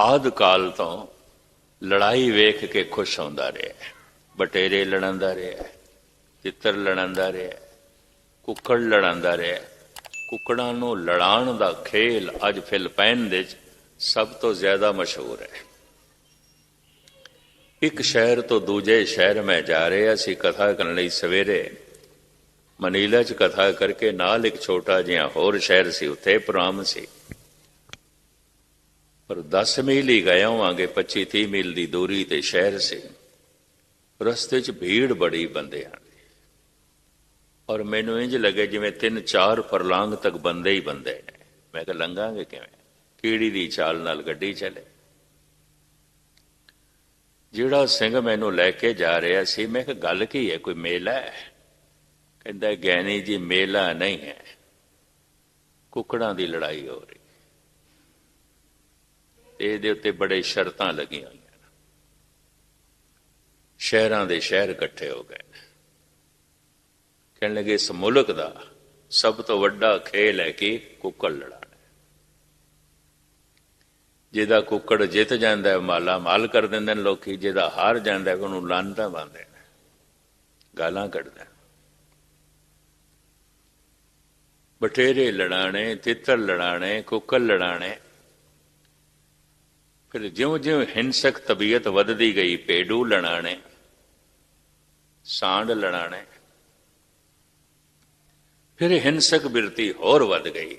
ਆਦ ਕਾਲ ਤੋਂ ਲੜਾਈ ਵੇਖ ਕੇ ਖੁਸ਼ ਹੁੰਦਾ ਰਿਹਾ ਬਟੇਰੇ ਲੜਾਂਦਾ ਰਿਹਾ ਚਿੱਤਰ ਲੜਾਂਦਾ ਰਿਹਾ ਕੁੱਕੜ ਲੜਾਂਦਾ ਰਿਹਾ ਕੁੱਕੜਾਂ ਨੂੰ ਲੜਾਉਣ ਦਾ ਖੇਲ ਅੱਜ ਫਿਲਪਾਈਨ ਦੇ ਵਿੱਚ ਸਭ ਤੋਂ ਜ਼ਿਆਦਾ ਮਸ਼ਹੂਰ ਹੈ। ਇੱਕ ਸ਼ਹਿਰ ਤੋਂ ਦੂਜੇ ਸ਼ਹਿਰ ਮੈਂ ਜਾ ਰਿਹਾ ਸੀ, ਕਥਾ ਕਰਨ ਲਈ ਸਵੇਰੇ। ਮਨੀਲਾ 'ਚ ਕਥਾ ਕਰਕੇ ਨਾਲ ਇੱਕ ਛੋਟਾ ਜਿਹਾ ਹੋਰ ਸ਼ਹਿਰ ਸੀ, ਉੱਥੇ ਪ੍ਰੋਗਰਾਮ ਸੀ। ਪਰ 10 ਮੀਲ ਹੀ ਗਏ ਹੋਵਾਂਗੇ 25 30 ਮੀਲ ਦੀ ਦੂਰੀ ਤੇ ਸ਼ਹਿਰ ਸੀ। ਰਸਤੇ 'ਚ ਭੀੜ ਬੜੀ ਬੰਦਿਆਂ ਦੀ। ਔਰ ਮੈਨੂੰ ਇੰਜ ਲੱਗੇ ਜਿਵੇਂ 3-4 ਫਰਲਾਂਗ ਤੱਕ ਬੰਦੇ ਹੀ ਬੰਦੇ ਨੇ। ਮੈਂ ਕਿਹਾ, ਲੰਘਾਂਗੇ ਕਿਵੇਂ? ਕੀੜੀ ਦੀ ਚਾਲ ਨਾਲ ਗੱਡੀ ਚੱਲੇ। ਜਿਹੜਾ ਸਿੰਘ ਮੈਨੂੰ ਲੈ ਕੇ ਜਾ ਰਿਹਾ ਸੀ, ਮੈਂ ਕਿਹਾ, ਗੱਲ ਕੀ ਹੈ? ਕੋਈ ਮੇਲਾ ਹੈ? ਕਹਿੰਦਾ ਗਿਆਨੀ ਜੀ, ਮੇਲਾ ਨਹੀਂ ਹੈ। ਕੁੱਕੜਾਂ ਦੀ ਲੜਾਈ ਹੋ ਰਹੀ। ਇਹਦੇ ਉੱਤੇ ਬੜੇ ਸ਼ਰਤਾਂ ਲੱਗੀਆਂ ਹੋਈਆਂ ਸ਼ਹਿਰਾਂ ਦੇ ਸ਼ਹਿਰ ਇਕੱਠੇ ਹੋ ਗਏ ਕਹਿਣ ਲੱਗੇ ਇਸ ਮੁਲਕ ਦਾ ਸਭ ਤੋਂ ਵੱਡਾ ਖੇਲ ਹੈ ਕਿ ਕੁੱਕੜ ਲੜਾਣਾ ਜਿਹਦਾ ਕੁੱਕੜ ਜਿੱਤ ਜਾਂਦਾ ਹੈ, ਮਾਲਾ ਮਾਲ ਕਰ ਦਿੰਦੇ ਨੇ ਲੋਕੀ, ਜਿਹਦਾ ਹਾਰ ਜਾਂਦਾ ਹੈ, ਉਹਨੂੰ ਲਾਂਦਾ ਬੰਦੇ ਨੇ। ਗਾਲਾਂ ਕੱਢਦੇ ਨੇ। ਬਟੇਰੇ ਲੜਾਣੇ ਤਿੱਤਰ ਲੜਾਣੇ ਕੁੱਕੜ ਲੜਾਣੇ ਫਿਰ ਜਿਉਂ-ਜਿਉਂ ਹਿੰਸਕ ਤਬੀਅਤ ਵੱਧਦੀ ਗਈ, ਪੇਡੂ ਲੜਾਣੇ ਸਾਂਡ ਲੜਾਣੇ, ਫਿਰ ਹਿੰਸਕ ਬਿਰਤੀ ਹੋਰ ਵੱਧ ਗਈ।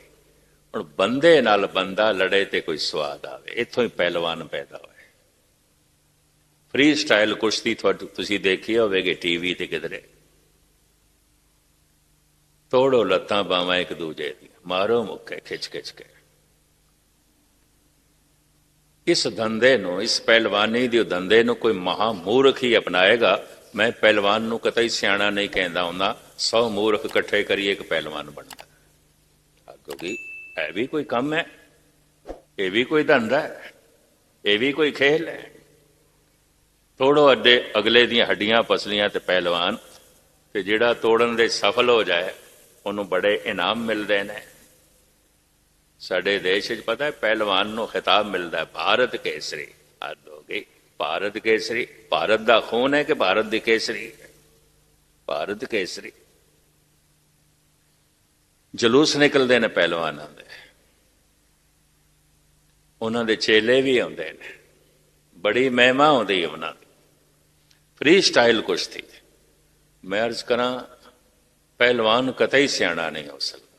ਹੁਣ ਬੰਦੇ ਨਾਲ ਬੰਦਾ ਲੜੇ ਤੇ ਕੋਈ ਸਵਾਦ ਆਵੇ, ਇੱਥੋਂ ਹੀ ਪਹਿਲਵਾਨ ਪੈਦਾ ਹੋਏ। ਫ੍ਰੀ ਸਟਾਈਲ ਕੁਸ਼ਤੀ ਤੁਹਾਡੀ ਤੁਸੀਂ ਦੇਖੀ ਹੋਵੇਗੀ ਟੀਵੀ ਤੇ ਕਿਧਰੇ। ਤੋੜੋ ਲੱਤਾਂ ਬਾਵਾਂ ਇੱਕ ਦੂਜੇ ਦੀ ਮਾਰੋ ਮੁੱਕੇ ਖਿੱਚ ਖਿੱਚ ਕੇ। ਇਸ ਧੰਦੇ ਨੂੰ, ਇਸ ਪਹਿਲਵਾਨੀ ਦੇ ਧੰਦੇ ਨੂੰ ਕੋਈ ਮਹਾ ਮੂਰਖ ਹੀ ਅਪਣਾਏਗਾ। ਮੈਂ ਪਹਿਲਵਾਨ ਨੂੰ ਕਤਈ ਸਿਆਣਾ ਨਹੀਂ ਕਹਿੰਦਾ ਹੁੰਦਾ। 100 ਮੂਰਖ ਇਕੱਠੇ ਕਰੀਏ ਇੱਕ ਪਹਿਲਵਾਨ ਬਣਦਾ। ਕਿਉਂਕਿ ਇਹ ਵੀ ਕੋਈ ਕੰਮ ਹੈ। ਇਹ ਵੀ ਕੋਈ ਧੰਦਾ ਹੈ। ਇਹ ਵੀ ਕੋਈ ਖੇਲ ਹੈ। ਤੋੜੋ ਅੱਡੇ ਅਗਲੇ ਦੀਆਂ ਹੱਡੀਆਂ, ਪਸਲੀਆਂ ਤੇ ਪਹਿਲਵਾਨ। ਤੇ ਜਿਹੜਾ ਤੋੜਨ ਦੇ ਸਫਲ ਹੋ ਜਾਏ, ਉਹਨੂੰ ਬੜੇ ਇਨਾਮ ਮਿਲਦੇ ਨੇ। ਸਾਡੇ ਦੇਸ਼ 'ਚ ਪਤਾ ਹੈ, ਪਹਿਲਵਾਨ ਨੂੰ ਖਿਤਾਬ ਮਿਲਦਾ ਹੈ, ਭਾਰਤ ਕੇਸਰੀ। ਹੱਦ ਹੋ ਗਈ। ਭਾਰਤ ਕੇਸਰੀ, ਭਾਰਤ ਦਾ ਖੂਨ ਹੈ ਕਿ ਭਾਰਤ ਦੀ ਕੇਸਰੀ? ਭਾਰਤ ਕੇਸਰੀ। ਜਲੂਸ ਨਿਕਲਦੇ ਨੇ ਪਹਿਲਵਾਨਾਂ ਦੇ ਉਹਨਾਂ ਦੇ ਚੇਲੇ ਵੀ ਆਉਂਦੇ ਨੇ। ਬੜੀ ਮਹਿਮਾ ਆਉਂਦੀ ਹੈ ਉਹਨਾਂ ਦੀ। ਫ੍ਰੀ ਸਟਾਈਲ ਕੁਸ਼ਤੀ। ਮੈਂ ਅਰਜ਼ ਕਰਾਂ, ਪਹਿਲਵਾਨ ਕਤਈ ਸਿਆਣਾ ਨਹੀਂ ਹੋ ਸਕਦਾ।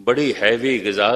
ਬੜੀ ਹੈਵੀ ਗਿਜ਼ਾ